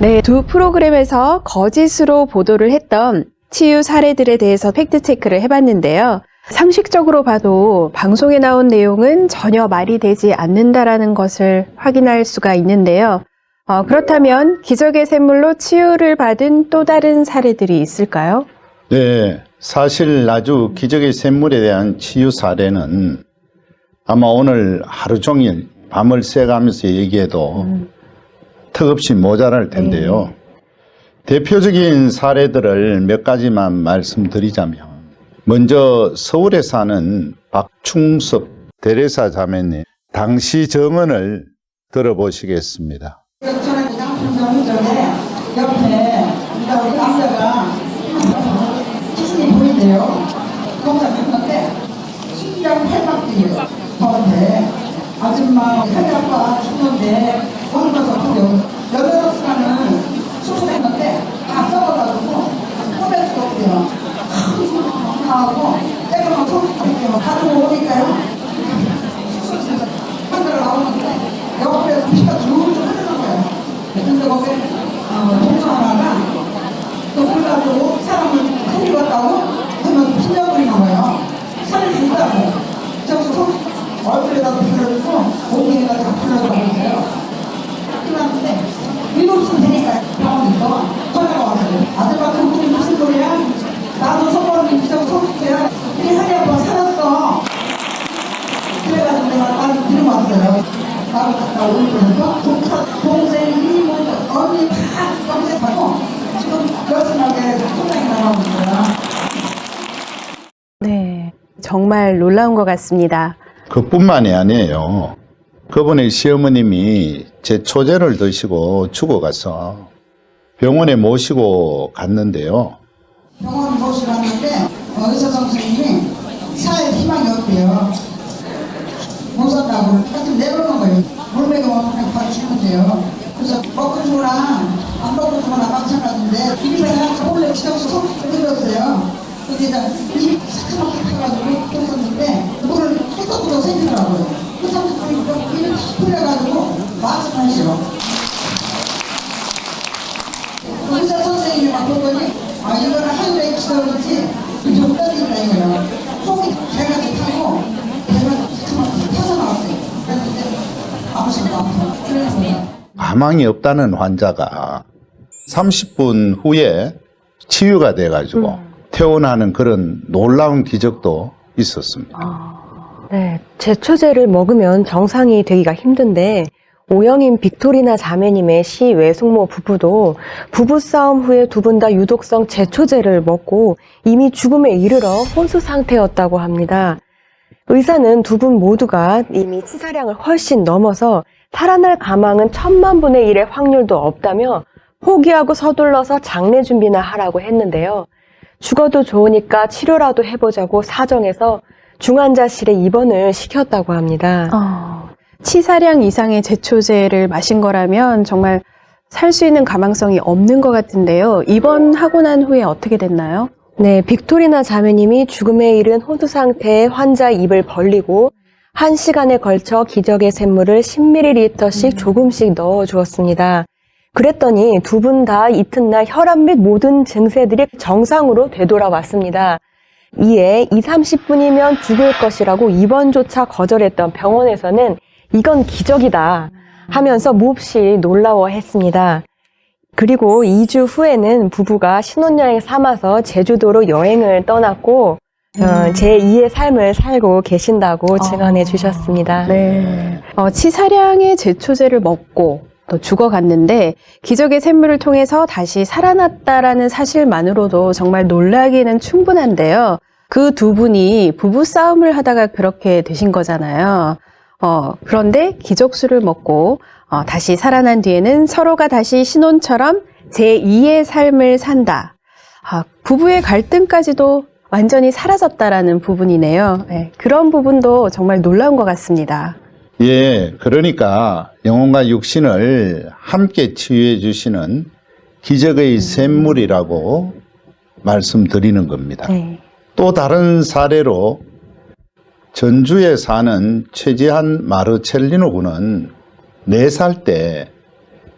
네, 두 프로그램에서 거짓으로 보도를 했던 치유 사례들에 대해서 팩트체크를 해봤는데요. 상식적으로 봐도 방송에 나온 내용은 전혀 말이 되지 않는다라는 것을 확인할 수가 있는데요. 어, 그렇다면 기적의 샘물로 치유를 받은 또 다른 사례들이 있을까요? 네, 사실 아주 기적의 샘물에 대한 치유 사례는 아마 오늘 하루 종일 밤을 새가면서 얘기해도 턱없이 모자랄 텐데요. 대표적인 사례들을 몇 가지만 말씀드리자면 먼저 서울에 사는 박충섭 대레사 자매님 당시 정언을 들어보시겠습니다. 저는 양평점 전에 옆에 우리 남자가 자신이 보이대요. 검사했는데 심장 팔막이에요. 저한테 아줌마 허리 아파 죽는데 원가서 하죠. 여덟 시간을 수술했는데 다 썩어가지고 꺼낼 수가 없대요. 하고 내가 막 소리할게요. 가지고 오니까요. 수술실에서 한달 나오는데 옆에서 피가 줄줄 흐르는 거예요. 근데 거기 어, 동서 하나가 또 그래가지고 사람을 큰일 갔다고 하면 pin져버리는 거예요. 살을 준다고. 저기서 손 얼굴에다 불러주고 엉덩이가 다 불러주고 있어요. 그랬는데 일곱 시면 되니까 병원에서 전화가 왔어요. 아줌마 그분이 무슨 소리야? 나도 선물을 주자고 소리야. 우리 한이 아빠 살았어. 그래가지고 내가 나를 들고 왔어요. 나를 갔다 오면서 동사, 동생이 뭐 언니 다 검색하고 지금 열심하게 통장이 나가고 있어요. 네, 정말 놀라운 것 같습니다. 그뿐만이 아니에요. 그분의 시어머님이 제 초제를 드시고 죽어가서 병원에 모시고 갔는데요. 병원 모시러 왔는데 어, 의사 선생님이 사회 희망이 없대요. 못 산다고 하여튼 내려오는 거예요. 물매고 그냥 바로 죽는데요. 그래서 먹고 죽으나 안 먹고 죽으나 마찬가지인데 입에서 몰래 지정서 손을 들었어요. 근데 입이 사카맣게 타가지고 떴었는데 물을 뚜껑으로 생기더라고요. 그 사람들이 입이 탁 풀려가지고 말씀하시오. 의사 선생님이 막 보더니 아 이거는 하늘의 기적이지 좀 떠진다 이거요. 속이 배가 타고 배가 탁 타서 나왔어요. 그랬는데 아무 생각 없어. 그래서 가망이 없다는 환자가 30분 후에 치유가 돼가지고 퇴원하는 그런 놀라운 기적도 있었습니다. 네, 제초제를 먹으면 정상이 되기가 힘든데 오영인 빅토리나 자매님의 시 외숙모 부부도 부부싸움 후에 두 분 다 유독성 제초제를 먹고 이미 죽음에 이르러 혼수 상태였다고 합니다. 의사는 두 분 모두가 이미 치사량을 훨씬 넘어서 살아날 가망은 천만 분의 일의 확률도 없다며 포기하고 서둘러서 장례 준비나 하라고 했는데요. 죽어도 좋으니까 치료라도 해보자고 사정해서 중환자실에 입원을 시켰다고 합니다. 어, 치사량 이상의 제초제를 마신 거라면 정말 살 수 있는 가망성이 없는 것 같은데요. 입원하고 난 후에 어떻게 됐나요? 네, 빅토리나 자매님이 죽음에 이른 호두 상태의 환자 입을 벌리고 한 시간에 걸쳐 기적의 샘물을 10ml씩 조금씩 넣어 주었습니다. 그랬더니 두 분 다 이튿날 혈압 및 모든 증세들이 정상으로 되돌아왔습니다. 이에 2, 30분이면 죽을 것이라고 입원조차 거절했던 병원에서는 이건 기적이다 하면서 몹시 놀라워했습니다. 그리고 2주 후에는 부부가 신혼여행 삼아서 제주도로 여행을 떠났고 어, 제 2의 삶을 살고 계신다고 증언해 주셨습니다. 네. 어, 치사량의 제초제를 먹고 또 죽어갔는데 기적의 샘물을 통해서 다시 살아났다라는 사실만으로도 정말 놀라기는 충분한데요. 그 두 분이 부부 싸움을 하다가 그렇게 되신 거잖아요. 어, 그런데 기적수를 먹고 어, 다시 살아난 뒤에는 서로가 다시 신혼처럼 제2의 삶을 산다. 아, 부부의 갈등까지도 완전히 사라졌다라는 부분이네요. 네, 그런 부분도 정말 놀라운 것 같습니다. 예, 그러니까 영혼과 육신을 함께 치유해 주시는 기적의 샘물이라고 말씀드리는 겁니다. 네. 또 다른 사례로 전주에 사는 최지한 마르첼리노 군은 4살 때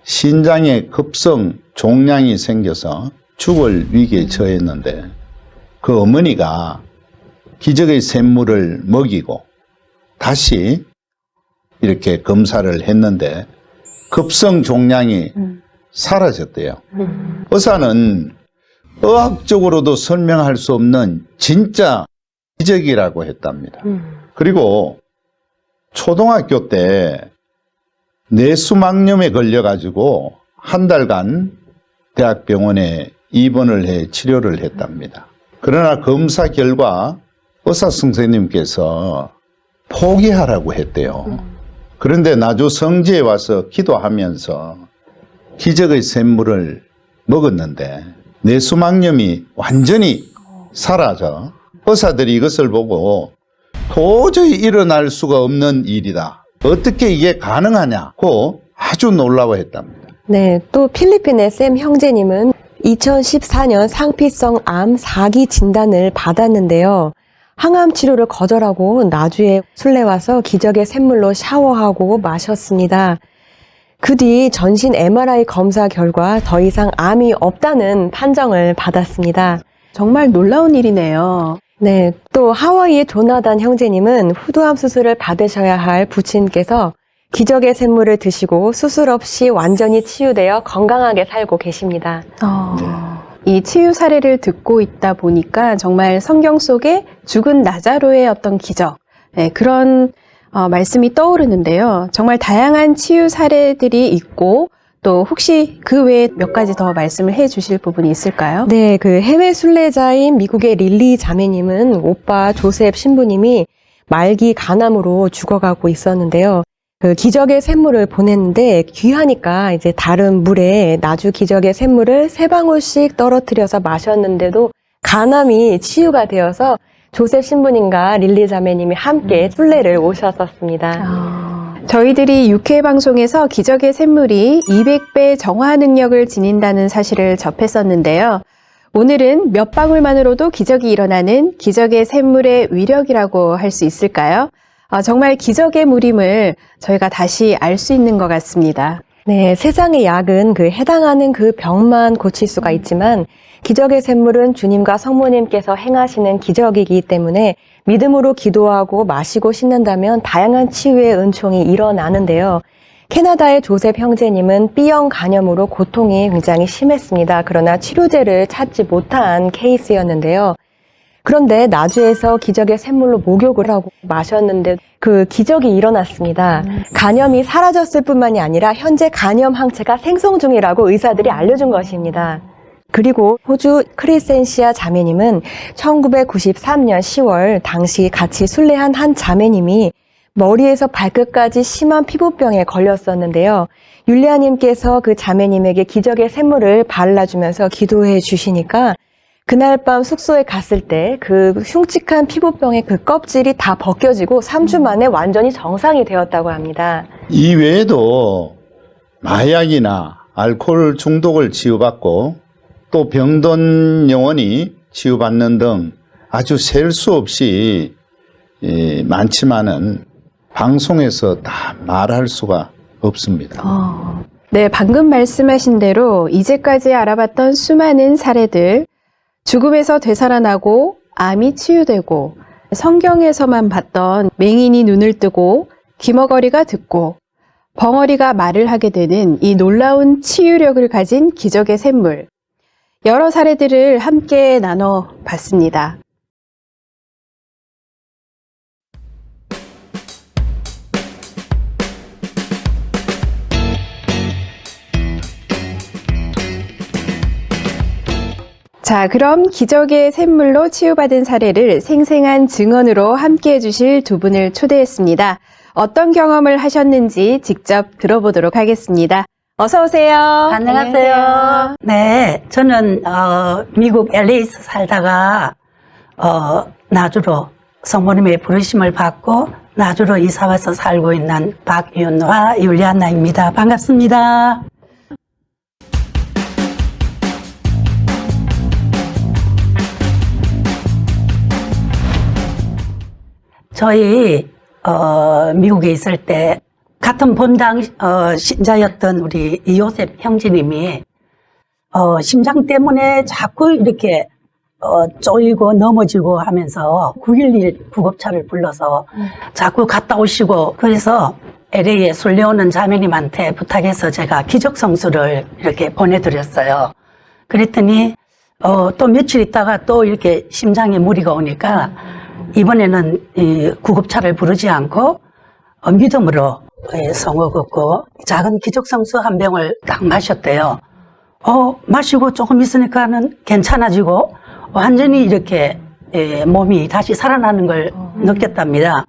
신장에 급성 종양이 생겨서 죽을 위기에 처했는데 그 어머니가 기적의 샘물을 먹이고 다시 이렇게 검사를 했는데 급성 종양이 음. 사라졌대요. 의사는 의학적으로도 설명할 수 없는 진짜 기적이라고 했답니다. 그리고 초등학교 때 뇌수막염에 걸려가지고 한 달간 대학병원에 입원을 해 치료를 했답니다. 그러나 검사 결과 의사 선생님께서 포기하라고 했대요. 그런데 나주 성지에 와서 기도하면서 기적의 샘물을 먹었는데 뇌수막염이 완전히 사라져 의사들이 이것을 보고 도저히 일어날 수가 없는 일이다. 어떻게 이게 가능하냐고 아주 놀라워했답니다. 네, 또 필리핀의 샘 형제님은 2014년 상피성 암 4기 진단을 받았는데요. 항암 치료를 거절하고 나주에 술래 와서 기적의 샘물로 샤워하고 마셨습니다. 그 뒤 전신 MRI 검사 결과 더 이상 암이 없다는 판정을 받았습니다. 정말 놀라운 일이네요. 네, 또 하와이의 조나단 형제님은 후두암 수술을 받으셔야 할 부친께서 기적의 샘물을 드시고 수술 없이 완전히 치유되어 건강하게 살고 계십니다. 이 치유 사례를 듣고 있다 보니까 정말 성경 속에 죽은 나자로의 어떤 기적, 네, 그런 어, 말씀이 떠오르는데요. 정말 다양한 치유 사례들이 있고 또 혹시 그 외에 몇 가지 더 말씀을 해 주실 부분이 있을까요? 네, 그 해외 순례자인 미국의 릴리 자매님은 오빠 조셉 신부님이 말기 간암으로 죽어가고 있었는데요. 그 기적의 샘물을 보냈는데 귀하니까 이제 다른 물에 나주 기적의 샘물을 세 방울씩 떨어뜨려서 마셨는데도 간암이 치유가 되어서 조셉 신부님과 릴리 자매님이 함께 순례를 오셨었습니다. 아, 저희들이 6회 방송에서 기적의 샘물이 200배 정화 능력을 지닌다는 사실을 접했었는데요. 오늘은 몇 방울만으로도 기적이 일어나는 기적의 샘물의 위력이라고 할 수 있을까요? 아, 정말 기적의 물임을 저희가 다시 알 수 있는 것 같습니다. 네, 세상의 약은 그 해당하는 그 병만 고칠 수가 있지만 기적의 샘물은 주님과 성모님께서 행하시는 기적이기 때문에 믿음으로 기도하고 마시고 씻는다면 다양한 치유의 은총이 일어나는데요. 캐나다의 조셉 형제님은 B형 간염으로 고통이 굉장히 심했습니다. 그러나 치료제를 찾지 못한 케이스였는데요. 그런데 나주에서 기적의 샘물로 목욕을 하고 마셨는데 그 기적이 일어났습니다. 간염이 사라졌을 뿐만이 아니라 현재 간염 항체가 생성 중이라고 의사들이 알려준 것입니다. 그리고 호주 크리센시아 자매님은 1993년 10월 당시 같이 순례한 한 자매님이 머리에서 발끝까지 심한 피부병에 걸렸었는데요. 율리아님께서 그 자매님에게 기적의 샘물을 발라주면서 기도해 주시니까 그날 밤 숙소에 갔을 때 그 흉측한 피부병의 그 껍질이 다 벗겨지고 3주 만에 완전히 정상이 되었다고 합니다. 이 외에도 마약이나 알코올 중독을 치유받고 또 병든 영혼이 치유받는 등 아주 셀 수 없이 이, 많지만은 방송에서 다 말할 수가 없습니다. 어, 네, 방금 말씀하신 대로 이제까지 알아봤던 수많은 사례들, 죽음에서 되살아나고 암이 치유되고 성경에서만 봤던 맹인이 눈을 뜨고 귀머거리가 듣고 벙어리가 말을 하게 되는 이 놀라운 치유력을 가진 기적의 샘물. 여러 사례들을 함께 나눠 봤습니다. 자, 그럼 기적의 샘물로 치유받은 사례를 생생한 증언으로 함께 해주실 두 분을 초대했습니다. 어떤 경험을 하셨는지 직접 들어보도록 하겠습니다. 어서 오세요. 안녕하세요. 네, 저는 어, 미국 LA에서 살다가 어, 나주로 성모님의 부르심을 받고 나주로 이사 와서 살고 있는 박윤화 율리안나입니다. 반갑습니다. 저희 어, 미국에 있을 때 같은 본당 어, 신자였던 우리 이요셉 형제님이 어, 심장 때문에 자꾸 이렇게 어, 쪼이고 넘어지고 하면서 911 구급차를 불러서 자꾸 갔다 오시고 그래서 LA에 술래오는 자매님한테 부탁해서 제가 기적성수를 이렇게 보내드렸어요. 그랬더니 어, 또 며칠 있다가 또 이렇게 심장에 무리가 오니까 이번에는 이 구급차를 부르지 않고 어, 믿음으로 예, 성을 걷고 작은 기적성수 한 병을 딱 마셨대요. 어, 마시고 조금 있으니까는 괜찮아지고 완전히 이렇게 예, 몸이 다시 살아나는 걸 느꼈답니다.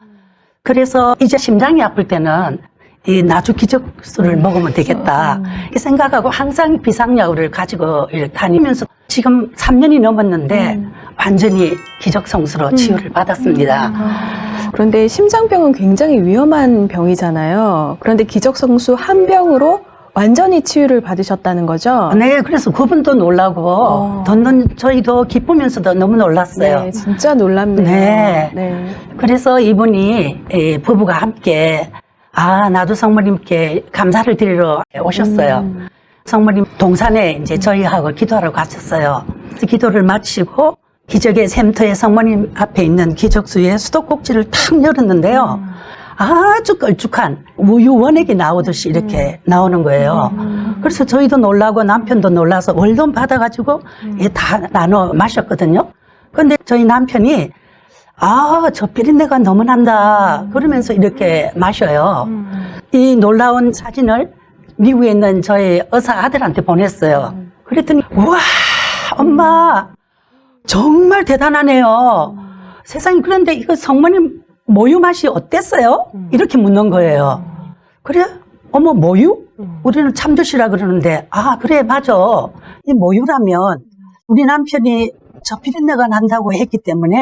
그래서 이제 심장이 아플 때는 이 나주 기적수를 먹으면 되겠다 이 생각하고 항상 비상약을 가지고 다니면서 지금 3년이 넘었는데 완전히 기적성수로 치유를 받았습니다. 그런데 심장병은 굉장히 위험한 병이잖아요. 그런데 기적성수 한 병으로 완전히 치유를 받으셨다는 거죠? 네, 그래서 그분도 놀라고 어. 돈 저희도 기쁘면서도 너무 놀랐어요. 네, 진짜 놀랍네요. 네. 네. 그래서 이분이 예, 부부가 함께 아 나도 성모님께 감사를 드리러 오셨어요. 음. 성모님 동산에 이제 저희하고 기도하러. 그래서 기도를 마치고 기적의 샘터에 성모님 앞에 있는 기적수에 수도꼭지를 탁 열었는데요. 아주 걸쭉한 우유 원액이 나오듯이 이렇게 나오는 거예요. 그래서 저희도 놀라고 남편도 놀라서 월돈 받아가지고 예, 다 나눠 마셨거든요. 근데 저희 남편이 아, 저 비린내가 너무 난다. 그러면서 이렇게 마셔요. 이 놀라운 사진을 미국에 있는 저희 의사 아들한테 보냈어요. 그랬더니, 우와, 엄마, 정말 대단하네요. 세상에, 그런데 이거 성모님 모유 맛이 어땠어요? 이렇게 묻는 거예요. 그래? 어머, 모유? 우리는 참젓이라 그러는데, 아, 그래, 맞아. 이 모유라면, 우리 남편이 저 비린내가 난다고 했기 때문에,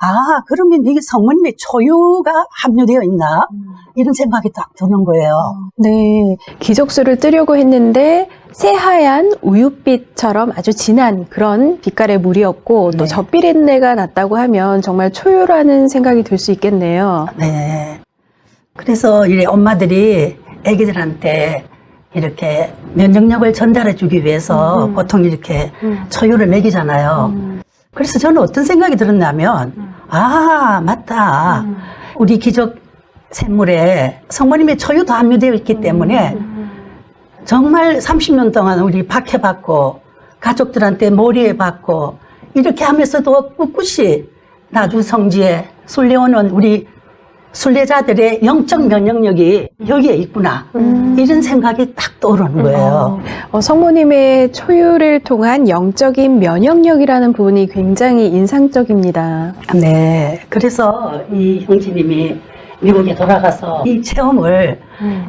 아, 그러면 이게 성모님의 초유가 함유되어 있나? 이런 생각이 딱 드는 거예요. 네, 기적수를 뜨려고 했는데 새하얀 우유빛처럼 아주 진한 그런 빛깔의 물이었고 또 네. 젖비린내가 났다고 하면 정말 초유라는 생각이 들 수 있겠네요. 네. 그래서 이 엄마들이 아기들한테 이렇게 면역력을 전달해 주기 위해서 보통 이렇게 초유를 먹이잖아요. 그래서 저는 어떤 생각이 들었냐면, 아, 맞다. 우리 기적 샘물에 성모님의 초유도 함유되어 있기 때문에 정말 30년 동안 우리 박해받고 가족들한테 몰이해받고 이렇게 하면서도 꿋꿋이 나주 성지에 순례오는 우리 순례자들의 영적 면역력이 여기에 있구나. 이런 생각이 딱 떠오르는 거예요. 어, 성모님의 초유를 통한 영적인 면역력이라는 부분이 굉장히 인상적입니다. 네. 그래서 이 형제님이 미국에 돌아가서 이 체험을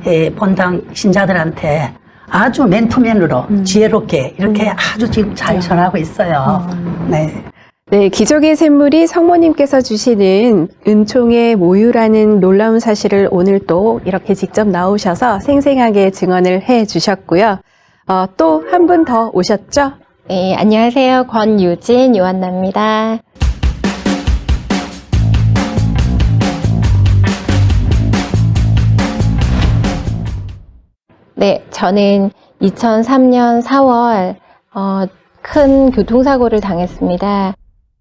예, 본당 신자들한테 아주 맨투맨으로 지혜롭게 이렇게 아주 지금 잘 전하고 있어요. 네. 네, 기적의 샘물이 성모님께서 주시는 은총의 모유라는 놀라운 사실을 오늘 또 이렇게 직접 나오셔서 생생하게 증언을 해 주셨고요. 어, 또 한 분 더 오셨죠? 네, 안녕하세요. 권유진 요한나입니다. 네, 저는 2003년 4월 어, 큰 교통사고를 당했습니다.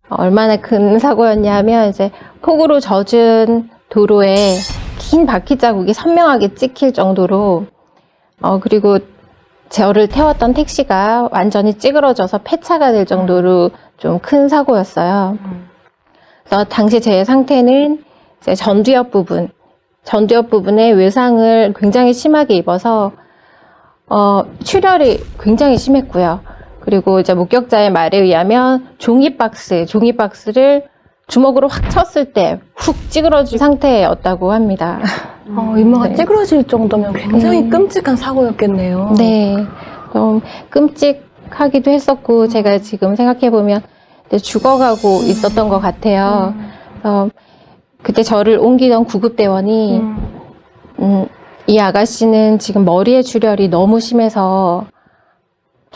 어, 얼마나 큰 사고였냐면 이제 폭우로 젖은 도로에 긴 바퀴 자국이 선명하게 찍힐 정도로 어, 그리고 저를 태웠던 택시가 완전히 찌그러져서 폐차가 될 정도로 좀 큰 사고였어요. 그래서 당시 제 상태는 이제 전두엽 부분, 전두엽 부분에 외상을 굉장히 심하게 입어서 어, 출혈이 굉장히 심했고요. 그리고 이제 목격자의 말에 의하면 종이 박스, 종이 박스를 주먹으로 확 쳤을 때 훅 찌그러진 상태였다고 합니다. 어, 이마가 네. 찌그러질 정도면 굉장히 음. 끔찍한 사고였겠네요. 네. 좀 끔찍하기도 했었고, 제가 지금 생각해보면 죽어가고 있었던 것 같아요. 그래서 그때 저를 옮기던 구급대원이, 음, 이 아가씨는 지금 머리에 출혈이 너무 심해서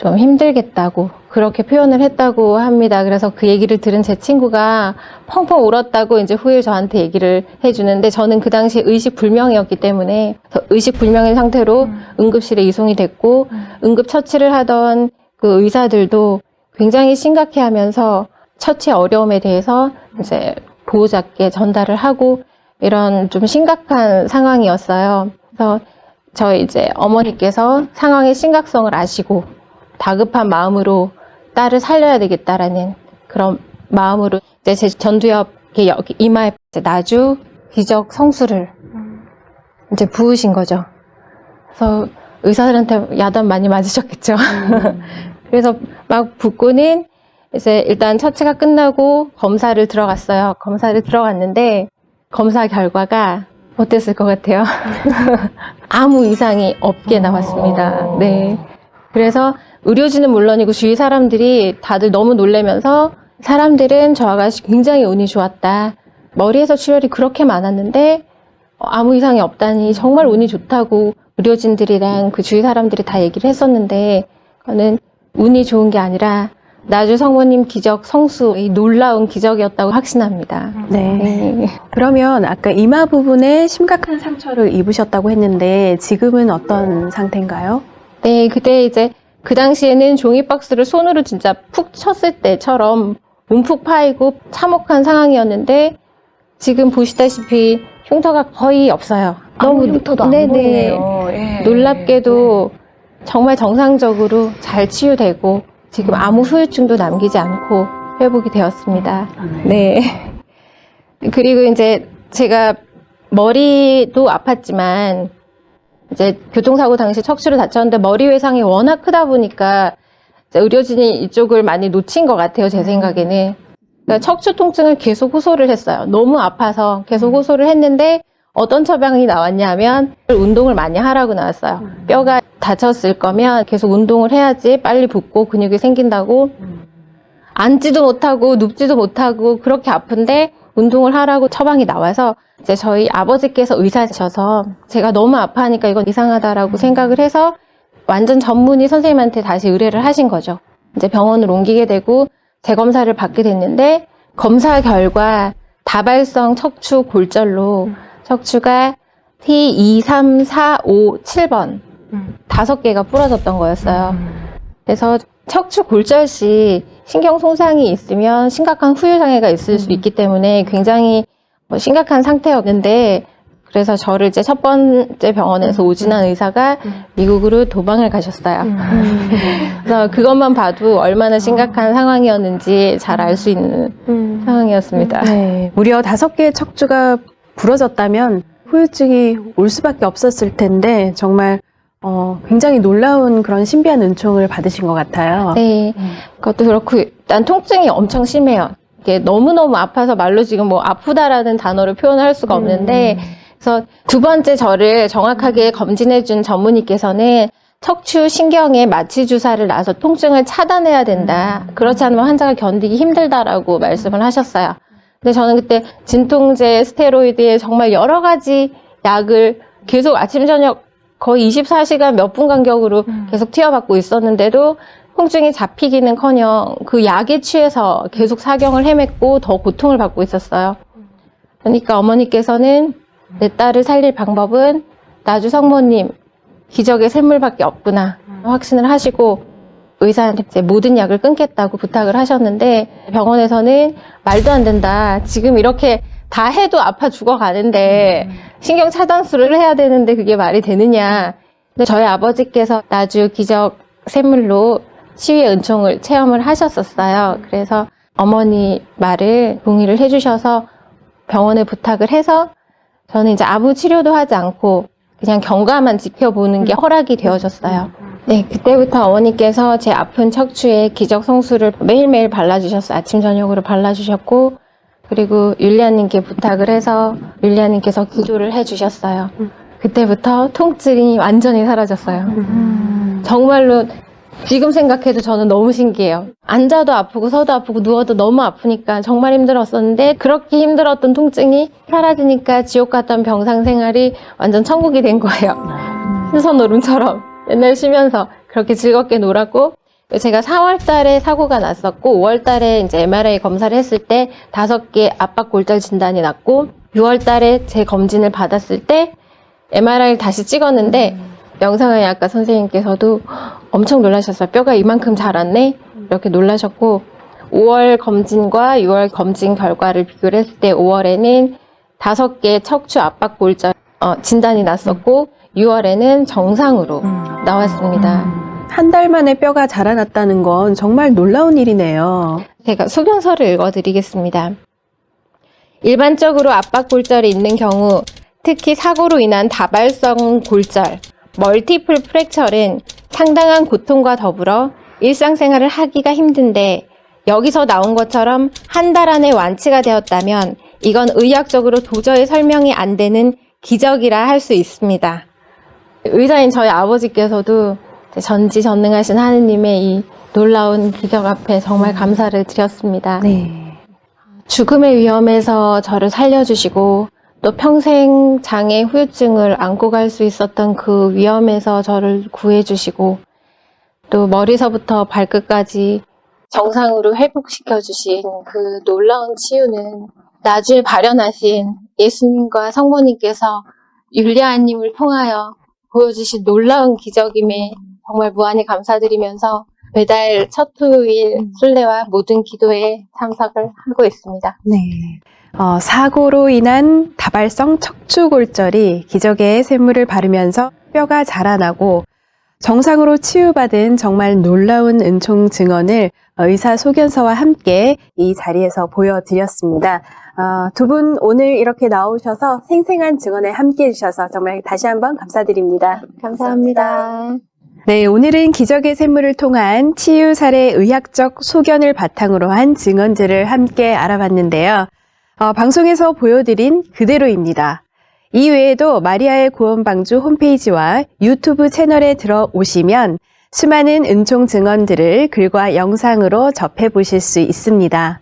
좀 힘들겠다고 그렇게 표현을 했다고 합니다. 그래서 그 얘기를 들은 제 친구가 펑펑 울었다고 이제 후에 저한테 얘기를 해주는데 저는 그 당시 의식 불명이었기 때문에 의식 불명인 상태로 응급실에 이송이 됐고 응급 처치를 하던 그 의사들도 굉장히 심각해하면서 처치 어려움에 대해서 이제 보호자께 전달을 하고 이런 좀 심각한 상황이었어요. 그래서 저희 이제 어머니께서 상황의 심각성을 아시고 다급한 마음으로 딸을 살려야 되겠다라는 그런 마음으로 이제 제 전두엽 여기 이마에 이제 나주 기적 성수를 이제 부으신 거죠. 그래서 의사들한테 야단 많이 맞으셨겠죠. 그래서 막 붓고는 이제 일단 처치가 끝나고 검사를 들어갔어요. 검사를 들어갔는데 검사 결과가 어땠을 것 같아요? 아무 이상이 없게 나왔습니다. 네. 그래서 의료진은 물론이고 주위 사람들이 다들 너무 놀래면서 사람들은 저 아가씨 굉장히 운이 좋았다. 머리에서 출혈이 그렇게 많았는데 어, 아무 이상이 없다니 정말 운이 좋다고 의료진들이랑 그 주위 사람들이 다 얘기를 했었는데 그거는 운이 좋은 게 아니라 나주 성모님 기적 성수 이 놀라운 기적이었다고 확신합니다. 네. 네. 그러면 아까 이마 부분에 심각한 상처를 입으셨다고 했는데 지금은 어떤 상태인가요? 네, 그때 이제 그 당시에는 종이박스를 손으로 진짜 푹 쳤을 때처럼 움푹 파이고 참혹한 상황이었는데 지금 보시다시피 흉터가 거의 없어요. 너무 흉터도 안 네네. 보이네요. 예. 놀랍게도 정말 정상적으로 잘 치유되고 지금 아무 후유증도 남기지 않고 회복이 되었습니다. 네. 그리고 이제 제가 머리도 아팠지만 이제 교통사고 당시 척추를 다쳤는데 머리 외상이 워낙 크다 보니까 의료진이 이쪽을 많이 놓친 것 같아요. 제 생각에는. 그러니까 척추 통증을 계속 호소를 했어요. 너무 아파서 계속 호소를 했는데 어떤 처방이 나왔냐면 운동을 많이 하라고 나왔어요. 뼈가 다쳤을 거면 계속 운동을 해야지 빨리 붓고 근육이 생긴다고 앉지도 못하고 눕지도 못하고 그렇게 아픈데 운동을 하라고 처방이 나와서 이제 저희 아버지께서 의사셔서 제가 너무 아파하니까 이건 이상하다라고 생각을 해서 완전 전문의 선생님한테 다시 의뢰를 하신 거죠. 이제 병원을 옮기게 되고 재검사를 받게 됐는데 검사 결과 다발성 척추 골절로 척추가 T23457번 다섯 개가 부러졌던 거였어요. 그래서 척추 골절 시 신경 손상이 있으면 심각한 후유 장애가 있을 수 있기 때문에 굉장히 뭐 심각한 상태였는데 그래서 저를 이제 첫 번째 병원에서 오진한 의사가 미국으로 도망을 가셨어요. 그래서 그것만 봐도 얼마나 심각한 상황이었는지 잘 알 수 있는 상황이었습니다. 네. 무려 다섯 개의 척추가 부러졌다면 후유증이 올 수밖에 없었을 텐데 정말 어, 굉장히 놀라운 그런 신비한 은총을 받으신 것 같아요. 네, 그것도 그렇고 일단 통증이 엄청 심해요. 이게 너무너무 아파서 말로 지금 뭐 아프다라는 단어를 표현할 수가 없는데 그래서 두 번째 저를 정확하게 검진해준 전문의께서는 척추 신경에 마취 주사를 놔서 통증을 차단해야 된다. 그렇지 않으면 환자가 견디기 힘들다라고 말씀을 하셨어요. 근데 저는 그때 진통제, 스테로이드에 정말 여러 가지 약을 계속 아침 저녁 거의 24시간 몇 분 간격으로 계속 투여받고 있었는데도 통증이 잡히기는 커녕 그 약에 취해서 계속 사경을 헤맸고 더 고통을 받고 있었어요. 그러니까 어머니께서는 내 딸을 살릴 방법은 나주 성모님 기적의 샘물밖에 없구나 확신을 하시고 의사한테 모든 약을 끊겠다고 부탁을 하셨는데 병원에서는 말도 안 된다. 지금 이렇게 다 해도 아파 죽어가는데 신경 차단술을 해야 되는데 그게 말이 되느냐. 근데 저희 아버지께서 나주 기적 샘물로 치유의 은총을 체험을 하셨었어요. 그래서 어머니 말을 동의를 해주셔서 병원에 부탁을 해서 저는 이제 아무 치료도 하지 않고 그냥 경과만 지켜보는 게 허락이 되어졌어요. 네, 그때부터 어머니께서 제 아픈 척추에 기적 성수를 매일매일 발라주셨어요. 아침, 저녁으로 발라주셨고, 그리고 율리아님께 부탁을 해서 율리아님께서 기도를 해주셨어요. 그때부터 통증이 완전히 사라졌어요. 정말로 지금 생각해도 저는 너무 신기해요. 앉아도 아프고 서도 아프고 누워도 너무 아프니까 정말 힘들었었는데 그렇게 힘들었던 통증이 사라지니까 지옥 같던 병상 생활이 완전 천국이 된 거예요. 신선노름처럼 맨날 쉬면서 그렇게 즐겁게 놀았고 제가 4월 달에 사고가 났었고 5월 달에 이제 MRI 검사를 했을 때 다섯 개 압박 골절 진단이 났고 6월 달에 제 검진을 받았을 때 MRI를 다시 찍었는데 영상의학과 선생님께서도 엄청 놀라셨어요. 뼈가 이만큼 자랐네? 이렇게 놀라셨고 5월 검진과 6월 검진 결과를 비교를 했을 때 5월에는 다섯 개 척추 압박 골절 어, 진단이 났었고 6월에는 정상으로 나왔습니다. 한 달 만에 뼈가 자라났다는 건 정말 놀라운 일이네요. 제가 소견서를 읽어드리겠습니다. 일반적으로 압박 골절이 있는 경우, 특히 사고로 인한 다발성 골절, 멀티플 프랙처는 상당한 고통과 더불어 일상생활을 하기가 힘든데 여기서 나온 것처럼 한 달 안에 완치가 되었다면 이건 의학적으로 도저히 설명이 안 되는 기적이라 할 수 있습니다. 의사인 저희 아버지께서도 전지전능하신 하느님의 이 놀라운 기적 앞에 정말 감사를 드렸습니다. 네. 죽음의 위험에서 저를 살려주시고 또 평생 장애 후유증을 안고 갈 수 있었던 그 위험에서 저를 구해주시고 또 머리서부터 발끝까지 정상으로 회복시켜 주신 그 놀라운 치유는 나주에 발현하신 예수님과 성모님께서 율리아님을 통하여 보여주신 놀라운 기적임에 정말 무한히 감사드리면서 매달 첫 토요일 순례와 모든 기도에 참석을 하고 있습니다. 네. 어, 사고로 인한 다발성 척추골절이 기적의 샘물을 바르면서 뼈가 자라나고 정상으로 치유받은 정말 놀라운 은총 증언을 의사 소견서와 함께 이 자리에서 보여드렸습니다. 어, 두분 오늘 이렇게 나오셔서 생생한 증언에 함께 해주셔서 정말 다시 한번 감사드립니다. 감사합니다. 네, 오늘은 기적의 샘물을 통한 치유 사례 의학적 소견을 바탕으로 한 증언들을 함께 알아봤는데요. 어, 방송에서 보여드린 그대로입니다. 이 외에도 마리아의 구원 방주 홈페이지와 유튜브 채널에 들어오시면 수많은 은총 증언들을 글과 영상으로 접해 보실 수 있습니다.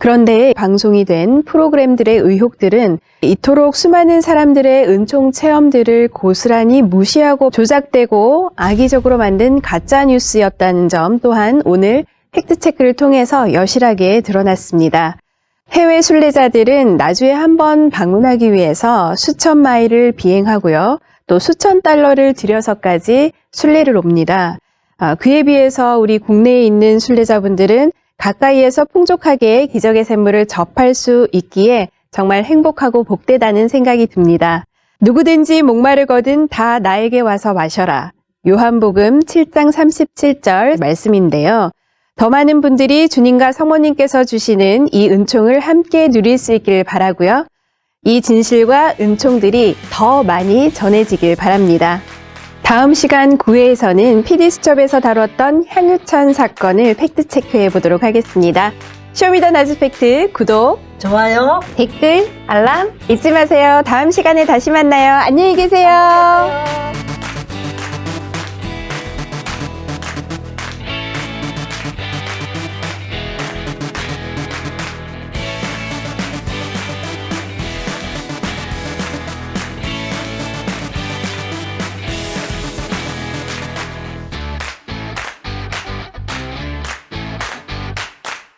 그런데 방송이 된 프로그램들의 의혹들은 이토록 수많은 사람들의 은총 체험들을 고스란히 무시하고 조작되고 악의적으로 만든 가짜 뉴스였다는 점 또한 오늘 팩트체크를 통해서 여실하게 드러났습니다. 해외 순례자들은 나주에 한 번 방문하기 위해서 수천 마일을 비행하고요. 또 수천 달러를 들여서까지 순례를 옵니다. 아, 그에 비해서 우리 국내에 있는 순례자분들은 가까이에서 풍족하게 기적의 샘물을 접할 수 있기에 정말 행복하고 복되다는 생각이 듭니다. 누구든지 목마르거든 다 나에게 와서 마셔라. 요한복음 7장 37절 말씀인데요. 더 많은 분들이 주님과 성모님께서 주시는 이 은총을 함께 누릴 수 있기를 바라고요. 이 진실과 은총들이 더 많이 전해지길 바랍니다. 다음 시간 9회에서는 PD수첩에서 다뤘던 향유천 사건을 팩트체크해 보도록 하겠습니다. 쇼미더 나즈 팩트 구독, 좋아요. 댓글 알람 잊지 마세요. 다음 시간에 다시 만나요. 안녕히 계세요.